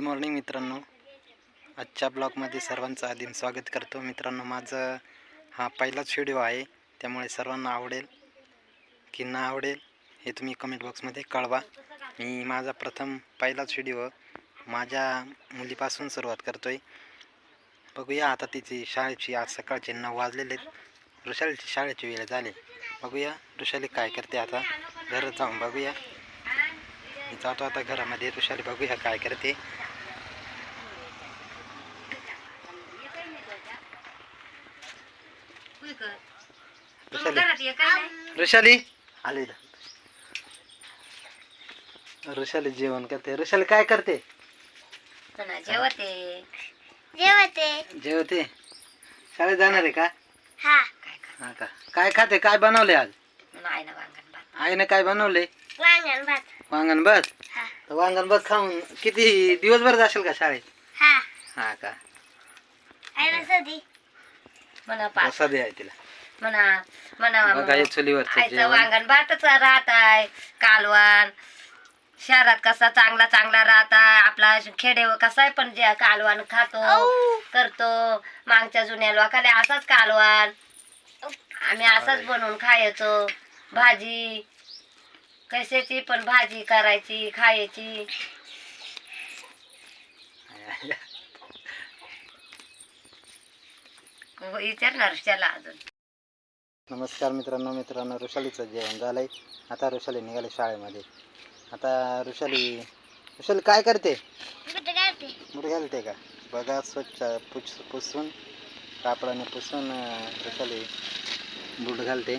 Good morning मित्रांनो. आजच्या ब्लॉगमध्ये सर्वांचं आधीम स्वागत करतो. मित्रांनो माझं हा पहिलाच व्हिडिओ आहे. त्यामुळे सर्वांना आवडेल की ना आवडेल हे तुम्ही कमेंट बॉक्समध्ये कळवा. मी माझा प्रथम पहिलाच व्हिडिओ माझ्या मुलीपासून सुरुवात करतो आहे बघूया आता तिची शाळेची आज सकाळचे नऊ वाजलेले आहेत. ऋषालीची शाळेची वेळ झाली. बघूया ऋषाली काय करते आता. घरात जाऊन बघूया. मी जातो आता घरामध्ये. ऋषाली बघूया काय करते. ऋषाली ऋषाली. आली. ऋषाली जेवण करते. ऋषाली काय करते? जेवते. जेवते. जेवते. शाळेत जाणार आहे का? हा. हा का? काय खाते? काय बनवले आज? नाही ना वांगण भात. आईने काय बनवले वांगण भात. वांगण हा. बस खाऊन किती दिवसभर जाशील का शाळेत? हा. हा का? म्हणा पाच प्रसाद आहे तिला. म्हणा म्हणा बघा चुलीवरचं आईचं जेवण. वांगण भातच राहत आहे कालवान शहरात कसा चांगला चांगला राहत आहे. आपला खेडे कसा आहे पण जे कालवान खातो करतो. मागच्या जुन्या लोकांना असाच कालवान आम्ही असाच बनवून खायचो. भाजी. कशाची पण भाजी करायची खायची. विचारणार त्याला अजून. नमस्कार मित्रांनो मित्रांनो ऋषालीचं जेवण झालंय आता ऋषाली निघाली शाळेमध्ये. आता ऋषाली ऋषाली काय करते? कुठे घालते का? बघा स्वच्छ पुस पुसून कापडाने पुसून ऋषाली बूट घालते.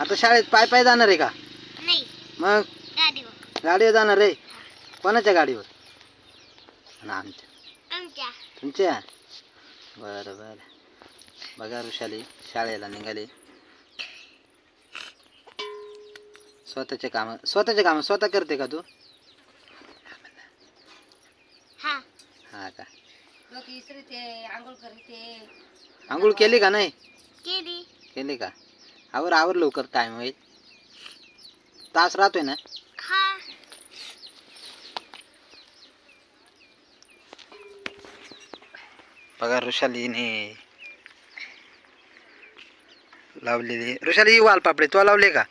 आता शाळेत पाय पाय जाणार आहे का? नाही. मग? गाडीवर. गाडीवर जाणार आहे? कोणाच्या गाडीवर? आमच्या. तुमच्या? बरं बरं. बघा ऋषाली शाळेला निघाली. स्वतःचे काम स्वतःचे काम स्वतः करते का तू? हा. हा का? लोक इसरीते आंघोळ करीते. आंघोळ केली का नाही? केली. केली का? आवर आवर लवकर टाइम होईल. तास राहतोय ना हा बघा ऋषालीने लावलेली ऋषाली ही वालपापडी तो लावले का?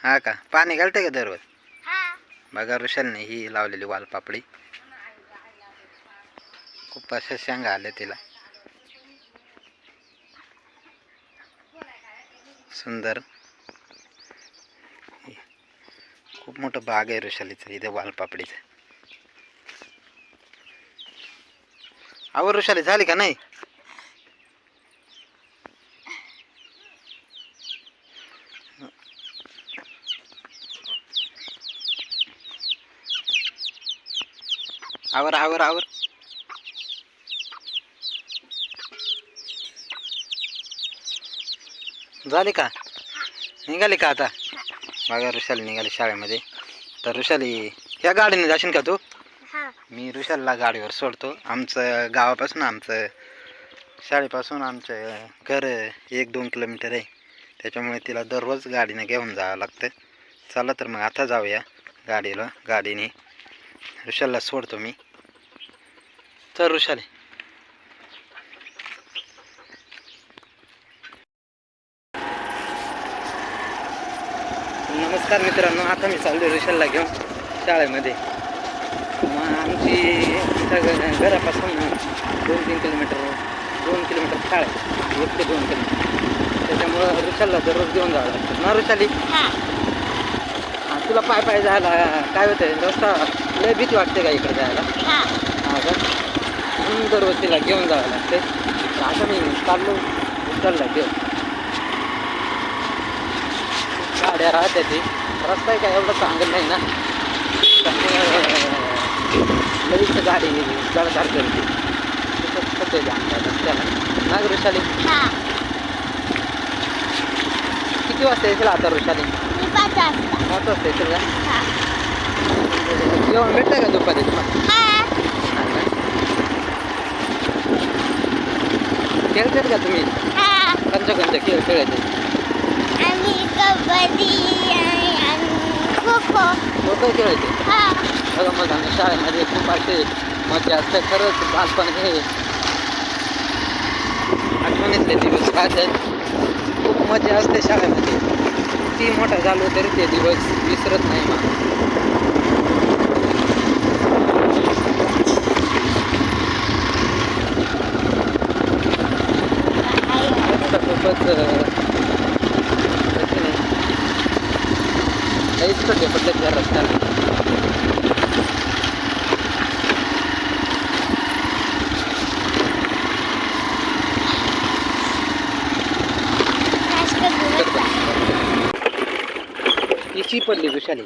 हा. का? पाणी घालते का दररोज? हा. बघा ऋषालीने ही लावलेली वालपापडी खूप अशा शेंगा आल्या तिला. सुंदर. खूप मोठं बाग आहे ऋषालीचं इथे वालपापडीचं आवर ऋषाली झाली का नाही? आवर आवर आवर. झाली का? निघाली का आता? बघा ऋषाली निघाली शाळेमध्ये. तर ऋषाली ह्या गाडीने जाशील का तू? मी ऋषालला गाडीवर सोडतो. आमचं गावापासून आमचं शाळेपासून आमचं घर एक दोन किलोमीटर आहे. त्याच्यामुळे तिला दररोज गाडीने घेऊन जावं लागतं. चला तर मग आता जाऊया गाडीला गाडीने. ऋषालला सोडतो मी. तर ऋषाली. नमस्कार मित्रांनो आता मी चाललो ऋषालला घेऊन शाळेमध्ये. आमची घरापासून दोन तीन किलोमीटर दोन किलोमीटर शाळा आहे. एक ते दोन किलोमीटर. त्याच्यामुळं ऋषालला दररोज घेऊन जावं लागतं. ना ऋषाली? तुला पाय पाय जायला काय होतंय? रस्ता लय भीती वाटते का इकडे जायला? हा. का? म्हणून दररोज तिला घेऊन जावं लागते आता मी चाललो ऋषालला घेऊन. गाड्या राहत्या ती. रस्ता काय एवढं चांगलं नाही ना. लगेच गाडी जळगार करते तसंच होतंय रस्त्याला ना वृषाली किती वाजता येतील आता वृषाली पाच वाजता येतील का जेवण भेटतंय का दुपारी खेळतात का तुम्ही कंच कंच खेळ खेळायचे आम्ही कबड्डी खो खो खो खो खेळायचे हा हा मग शाळेमध्ये खूप असे मजा असते खरंच बालपण हे आठवणीतले दिवस राहतात. खूप मजा असते शाळेमध्ये. ती मोठा झालो तरी ते दिवस विसरत नाही मग खूपच इतकं कठीण आहे. त्या रस्त्याला Crash कर दूंगा तिची पडली विशाली.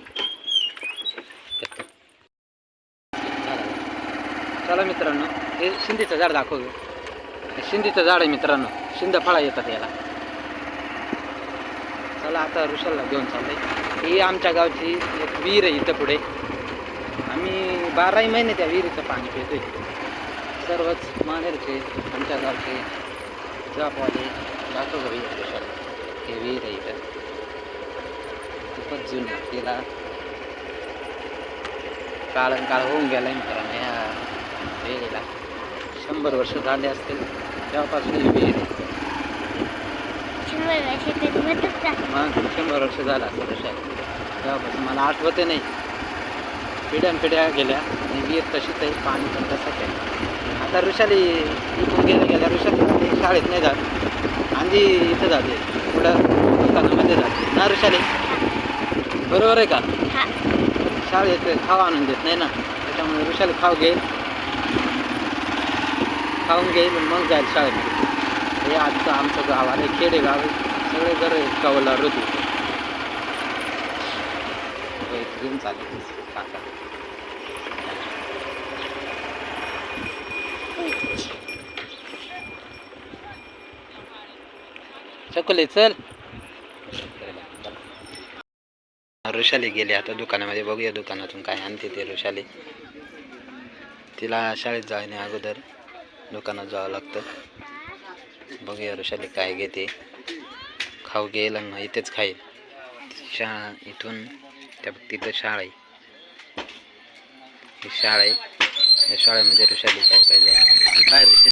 चला मित्रांनो हे शिंदीचं झाड दाखव. शिंदीचं झाड आहे मित्रांनो शिंद फळा येतात याला. चला आता ऋषाला घेऊन चाललंय. ही आमच्या गावची एक विहीर आहे इथं पुढे. आम्ही बाराही महिने त्या विहिरीचं पाणी पितोय. सर्वच मानेरचे आमच्या गावचे जापवाले जातो घरी ऋषाला. हे विहीर आहे इथं. खूपच जुनी. तिला काळ काळ होऊन गेलाय मित्रांनो. या विहिरीला शंभर वर्ष झाले असतील तेव्हापासून ही विहीर मग शंभर वर्ष झालं असं तशा तेव्हापासून मला आठवते नाही. पिढ्यान पिढ्या गेल्या आणि विहीर तशीच आहे पाणी पण तसंच आहे. आता ऋषाली इथून गेल्या गेल्या ऋषाली शाळेत नाही जात. आधी इथं जाते. पुढं दुकानामध्ये जाते. ना ऋषाली? बरोबर आहे का? हा. शाळेत खाव आणून देत नाही ना. त्याच्यामुळे ऋषाला खाऊ घेईल खाऊन घेईल मग जाईल शाळेमध्ये हे आजचं आमचं गाव आहे खेडे गाव आहे. सगळे घर गावाला ऋतू घेऊन चालले काका. चकुले चल. ऋषाली गेली आता दुकानामध्ये. बघूया दुकानातून काय आणते ते ऋषाली. तिला शाळेत जायने अगोदर दुकानात जावं लागतं. बघूया ऋषाली काय घेते. खाऊ घेईल आणि मग इथेच खाईल. शाळा इथून त्या तिथं शाळा आहे. ही शाळा आहे. या शाळेमध्ये ऋषाली काय काय जाईल काय ऋषाली?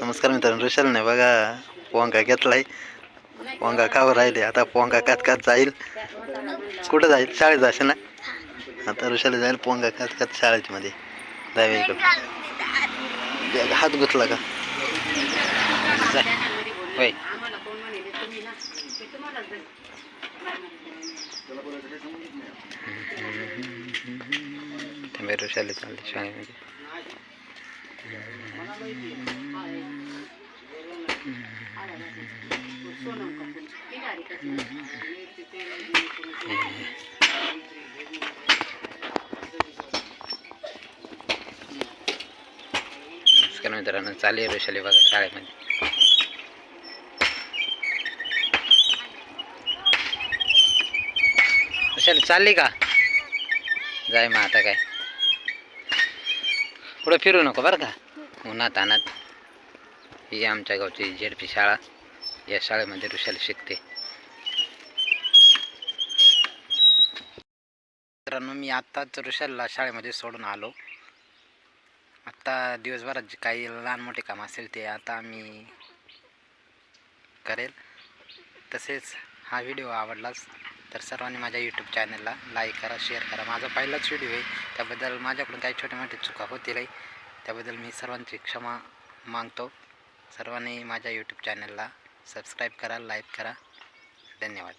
नमस्कार मित्रांनो ऋषालीने बघा पोंगा घेतलाय. पोंगा का राहिले. आता पोंगा कात कात जाईल. कुठं जाईल? शाळेत जाशील ना? आता ऋषाला जाईल पोंगा कात कात शाळेच्या मध्ये जावे हात गुतला का? जा. होय. थांबे ऋषाला चालते शाळेमध्ये. नमस्कार मित्रांनो चालली आहे वैशाली बघा शाळेमध्ये. वैशाली चालली का? जाय मग आता काय. पुढं फिरू नको बरं का? उन्हात अनात ही आमच्या गावची झेडपी शाळा. या शाळेमध्ये ऋषाली शिकते. मित्रांनो मी आत्ताच ऋषालला शाळेमध्ये सोडून आलो. आत्ता दिवसभरात जे काही लहान मोठे काम असेल ते आता मी करेल. तसेच हा व्हिडिओ आवडलाच तर सर्वांनी माझ्या यूट्यूब चॅनलला लाईक करा शेअर करा. माझा पहिलाच व्हिडिओ आहे. त्याबद्दल माझ्याकडून काही छोटे मोठे चुका होतीलही त्याबद्दल मी सर्वांची क्षमा मागतो. सर्वांनी माझ्या यूट्यूब चॅनलला सबस्क्राईब करा लाईक करा. धन्यवाद.